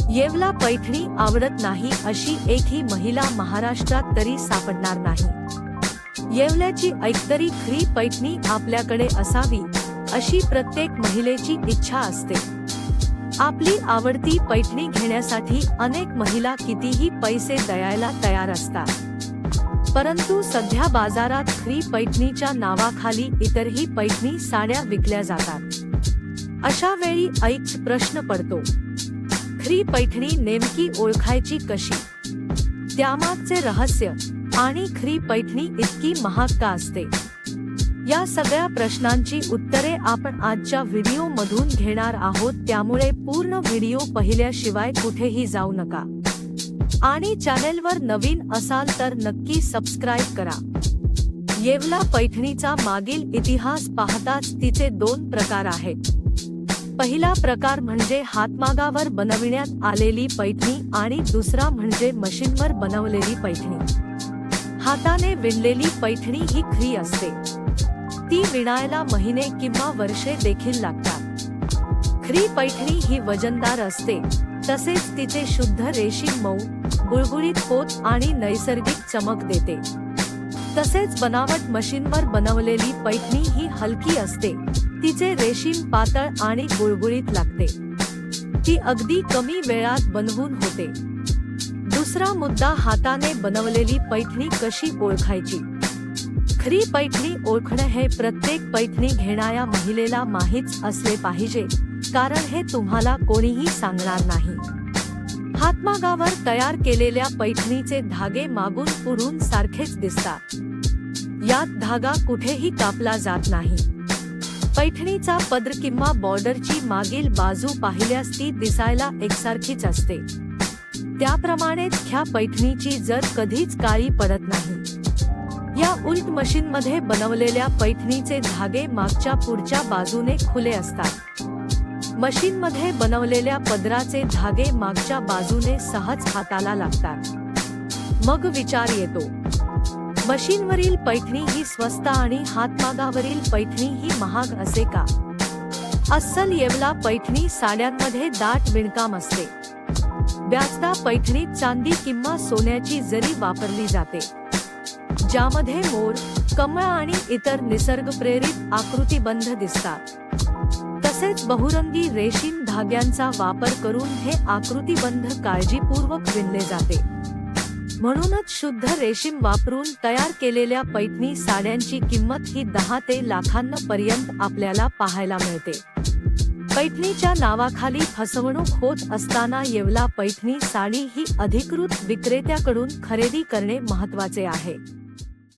येवला पैठणी आवडत नाही अशी एकही महिला महाराष्ट्रात तरी सापडणार नाही. येवल्याची ऐकतरी खरी पैठणी आपल्याकडे असावी अशी प्रत्येक महिलेची इच्छा असते. आपली आवडती पैठणी घेण्यासाठी अनेक महिला कितीही पैसे द्यायला तयार असतात. परंतु सध्या बाजारात खरी पैठणीच्या नावाखाली इतरही पैठणी साड्या विकल्या जातात. अशा वेळी ऐक प्रश्न पडतो खरी पैठणी नेमकी ओळखायची कशी? त्यामागचे रहस्य आणि खरी पैठणी इतकी महाग का असते. या सगळ्या प्रश्नांची उत्तरे आपण आजच्या व्हिडिओ मधून घेणार आहोत त्यामुळे पूर्ण व्हिडिओ पाहिल्याशिवाय कुठेही जाऊ नका. आणि चॅनेलवर नवीन असाल तर नक्की सबस्क्राईब करा. येवला पैठणीचा मागील इतिहास पाहताच तिचे दोन प्रकार आहेत. पहिला प्रकार म्हणजे हातमागावर बनविण्यात आलेली पैठणी आणि दुसरा म्हणजे मशीनवर बनवलेली पैठणी. हाताने विणलेली पैठणी ही खरी असते. ती विणायला महिने किंवा वर्षे देखील लागतात. खरी पैठणी ही वजनदार असते. तसेच तिचे शुद्ध रेशीम मऊ गुळगुळीत पोत आणि नैसर्गिक चमक देते. तसेच बनावट मशीनवर बनवलेली पैठणी ही हलकी असते. तिचे रेशीम पातळ आणि गुळगुळीत लागते. ती अगदी कमी वेळात बनवून होते. दुसरा मुद्दा हाताने बनवलेली पैठणी कशी ओळखायची? खरी पैठणी ओळखणं हे प्रत्येक पैठणी घेणाऱ्या महिलेला माहीत असले पाहिजे कारण हे तुम्हाला कोणीही सांगणार नाही. हातमागावर तयार केलेल्या पैठणीचे धागे मागून पुढून सारखेच दिसतात. यात धागा कुठेही कापला जात नाही. पैठणीचा पदर किंवा बॉर्डरची मागील बाजू पाहिल्यास ती दिसायला एकसारखीच असते. त्याप्रमाणेच ह्या पैठणीची जर कधीच काळी पडत नाही. या उलट मशीन मध्ये बनवलेल्या पैठणीचे धागे मागच्या पुढच्या बाजूने खुले असतात. मशीन मध्ये बनवलेल्या पदराचे धागे मागच्या बाजूने सहज हाताला लागतात. मग विचार येतो. मशीनवरील पैठणी ही स्वस्त आणि हातमागावरील पैठणी ही महाग असे का? अस्सल येवला पैठणी साड्यांमध्ये दाट विणकाम असते. ब्याजदा पैठणीत चांदी किंवा सोन्याची जरी वापरली जाते. ज्यामध्ये मोर कमळ आणि इतर निसर्ग प्रेरित आकृतीबंध दिसतात. तसेच बहुरंगी रेशीम धाग्यांचा वापर करून हे आकृतीबंध काळजीपूर्वक विणले जाते. म्हणूनच शुद्ध रेशीम वापरून तयार केलेल्या पैठणी साड्यांची किंमत ही दहा ते लाखांपर्यंत आपल्याला पाहायला मिळते. पैठणीच्या नावाखाली फसवणूक होत असताना येवला पैठणी साडी ही अधिकृत विक्रेत्याकडून खरेदी करणे महत्त्वाचे आहे.